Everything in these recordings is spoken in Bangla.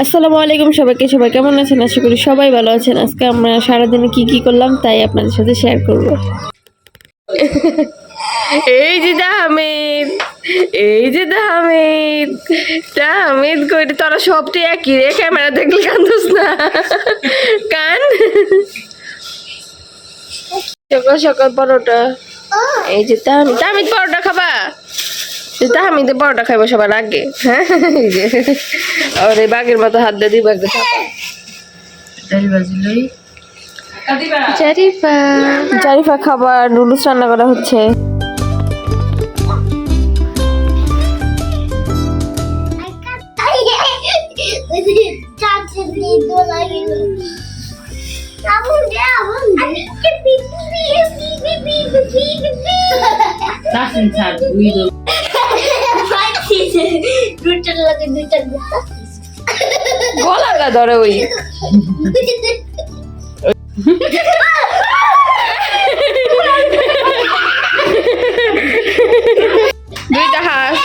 আসসালামু আলাইকুম সবাইকে, সবাই কেমন আছেন? আশা করি সবাই ভালো আছেন। আজকে আমরা সারাদিনে কি কি করলাম তাই আপনাদের সাথে শেয়ার করব। এই যে দাহামিদ এই যে দাহামিদ দাহামিদ কইতে তোরা সবটি একই রে, ক্যামেরা দেখলে কান্দুস না। কান। সকাল সকাল পরোটা। এই যে তাহমিদ তাহমিদ পরোটা খাবা? তাহমিদে পরোটা খাইবো সবার আগে হ্যাঁ? এই আর এই বাঘের মতো হাত দিয়ে দিবা একটু চাপা জারিফা। জারিফা খাবার নুডলস রান্না করা হচ্ছে। Das sind halt Guido. দুটার লাগে দুইটা গুতা গলাটা ধরে ওই দুইটা হাঁস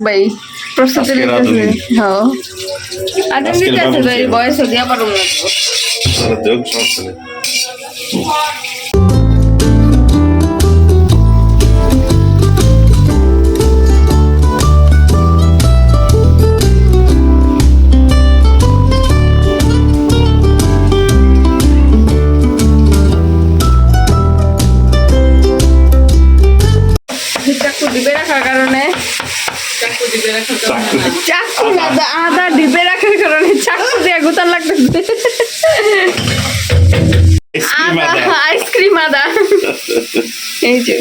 ভাই প্রস্তুতি আজকে নিতেছে রাঁধুনি। হ্যাঁ আজ আজকের নিতে আছে। ভাই বয়স হতে আবার অন্য দেখ সমস্যা নেই আদা ডিবে রাখার কারণে চাকু দিয়ে গোতার লাগতেছে আইসক্রিম আদা আদা। আইসক্রিম আদা। এই যে।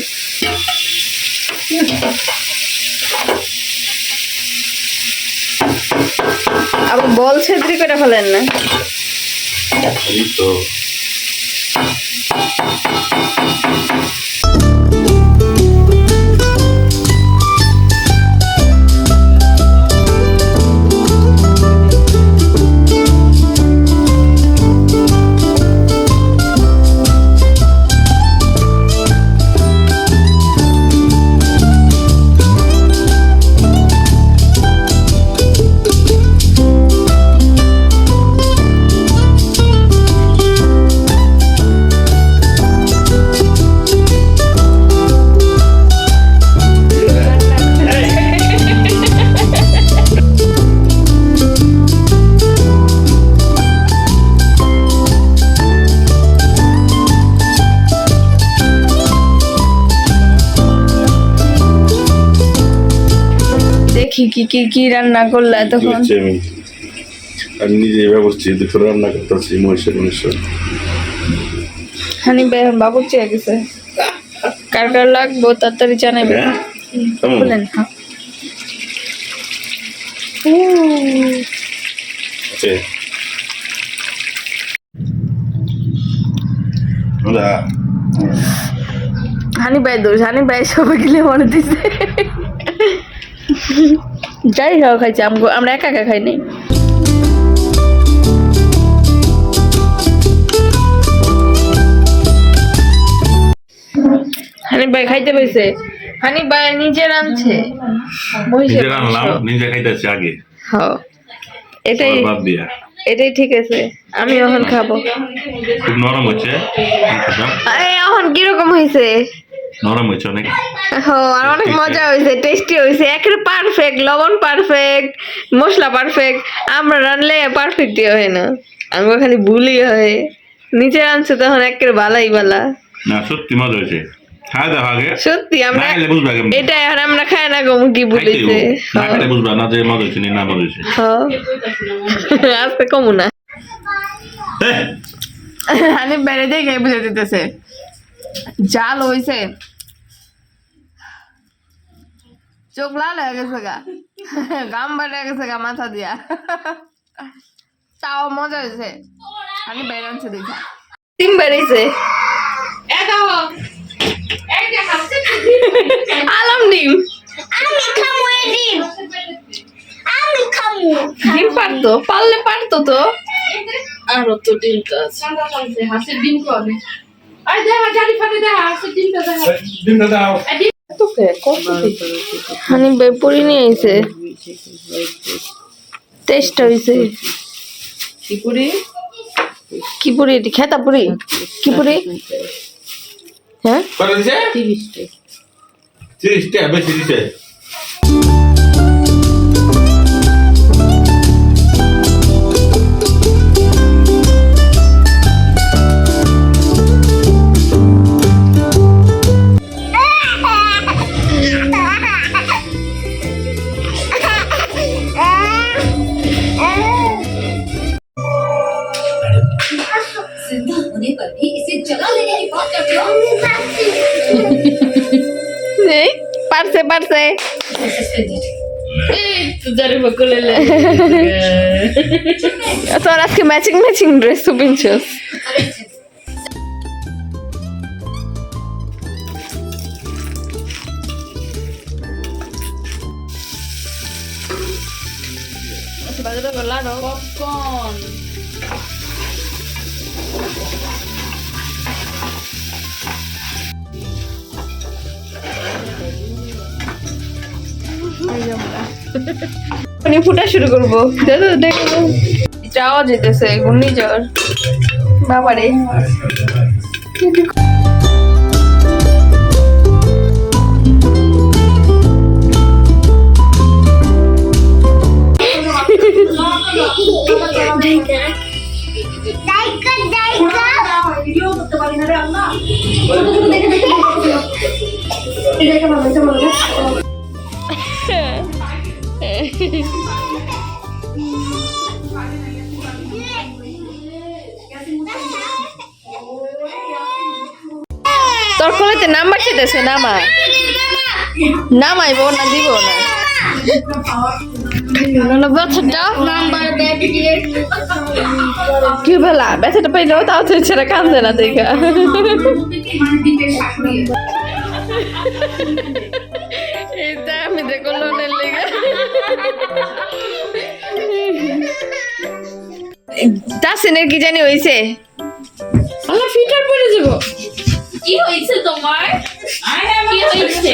আবার বল ছেদ্রি করে ফেলেন না। এই তো। দেখি কি কি কি রান্না করলে তখন আমি আমি নিজে এবার বসছি দুপুর রান্না করতেছি মহিষের মহিষের হানি ভাই বাবু চেয়ে গেছে। কার কার লাগবো? তাড়াতাড়ি জানাবে হ্যাঁ? বলেন হ্যাঁ। হানি ভাই দোষ হানি ভাই সবাই গেলে মনে দিছে। যাই হোক খাইছি আমরা একা একা খাই নাই। হানি ভাই খাইতে পাইছে হানি ভাই নিজে রাঁধছে। নিজে খাইতেছি আগে। হ্যাঁ এটাই এটাই ঠিক আছে। আমি এখন খাব। খুব নরম হচ্ছে। এখন কীরকম হয়েছে নরম হচ্ছে অনেক। ও আর অনেক মজা হয়েছে টেস্টি হয়েছে। একের পারফেক্ট লবণ পারফেক্ট মশলা পারফেক্ট আমরা রানলে পারফেক্টই হয় না। আমরা খালি ভুলই হয়। নিচে রানছে তখন একের বালাই বালা। না সত্যি মজা হয়েছে। আগে। সত্যি আমরা এটা আমরা খাই না গো কি বলিছে। না খেলে বুঝবা না যে মজা হয়েছে না মজা হয়েছে। আজকে কমু না। বেড়ে দিয়ে গিয়ে বুঝে দিতেছে। জাল হইছে। চোখ লাল হয়ে গেছে গা। গাম বেড়ে গেছে গা মাথা দিয়া। তাও মজা হয়েছে। আমি বেড়াচ্ছে দেখি। ডিম বেড়েছে আলম ডিম। আমি খামু ডিম। আমি খামু। ডিম পারতো পারলে পারতো তো। আরও তো ডিমটা আছে হাঁসের ডিম করে আরে দেখা জানি ফাটে দেখা হাঁসের ডিমটা দেখা ডিমটা দাও। হানি বেপুরি নিয়ে আইছে টেস্ট হইছে। কি কিপুরি কি পুরি এটি খেতা পুরি হ্যাঁ তিরিশটা তিরিশ টাকা বেশি দিছে। पर भी इसे जला लेने की बात करते हो नहीं पर से पर से तुझे बकुल ले तो आज के मैचिंग मैचिंग ड्रेस तो पिंचस Bagus lah dong. Popcorn. পানি ফুটা শুরু করব। দেখো দেখো যাওয়া যেতেছে ঘূর্ণিঝড়। বাবারে। তোর কলেতে নাম্বার চেতেছে নামা। নামাইব না দিব না। কি বেলা? ব্যথাটা পাইলেও তাও তো ছেড়ে কান্দে না দেখা। তাসিনের কি জানি হইছে? আমার ফিটার পড়ে যাব। কি হইছে তোমার? কি হয়েছে